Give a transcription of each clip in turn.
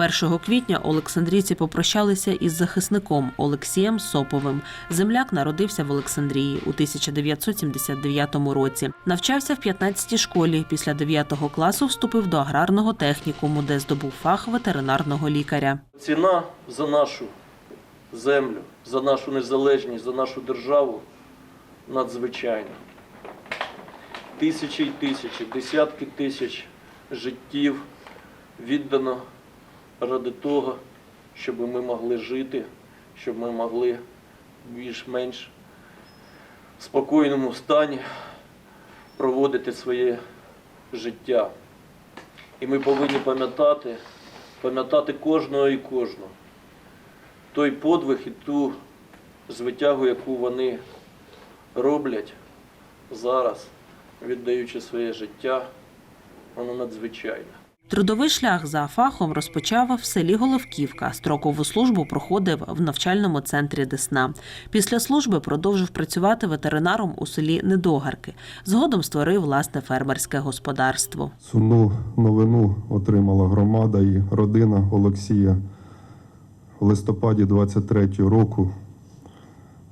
1 квітня Олександрійці попрощалися із захисником Олексієм Соповим. Земляк народився в Олександрії у 1979 році. Навчався в 15-й школі. Після 9 класу вступив до аграрного технікуму, де здобув фах ветеринарного лікаря. Ціна за нашу землю, за нашу незалежність, за нашу державу надзвичайна. Тисячі й тисячі, десятки тисяч життів віддано ради того, щоб ми могли жити, щоб ми могли в більш-менш спокійному стані проводити своє життя. І ми повинні пам'ятати, пам'ятати кожного і кожного. Той подвиг і ту звитягу, яку вони роблять зараз, віддаючи своє життя, вона надзвичайна. Трудовий шлях за фахом розпочав в селі Головківка. Строкову службу проходив в навчальному центрі Десна. Після служби продовжив працювати ветеринаром у селі Недогарки. Згодом створив власне фермерське господарство. Сумну новину отримала громада і родина Олексія в листопаді 23-го року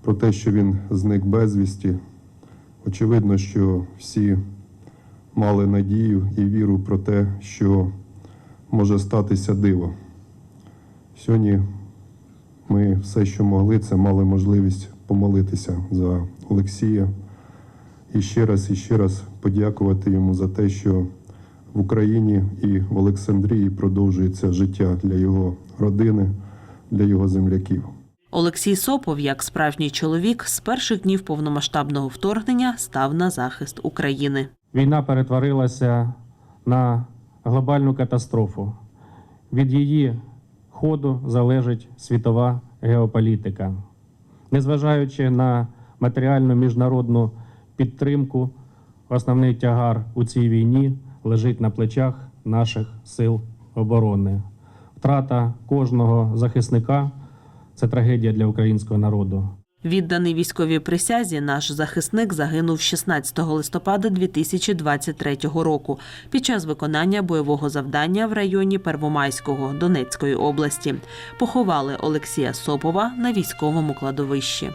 про те, що він зник безвісті. Очевидно, що всі мали надію і віру про те, що може статися диво. Сьогодні ми все, що могли, це мали можливість помолитися за Олексія і ще раз і ще раз подякувати йому за те, що в Україні і в Олександрії продовжується життя для його родини, для його земляків. Олексій Сопов, як справжній чоловік, з перших днів повномасштабного вторгнення став на захист України. Війна перетворилася на глобальну катастрофу. Від її ходу залежить світова геополітика. Незважаючи на матеріальну міжнародну підтримку, основний тягар у цій війні лежить на плечах наших сил оборони. Втрата кожного захисника це трагедія для українського народу. Відданий військовій присязі, наш захисник загинув 16 листопада 2023 року під час виконання бойового завдання в районі Первомайського Донецької області. Поховали Олексія Сопова на військовому кладовищі.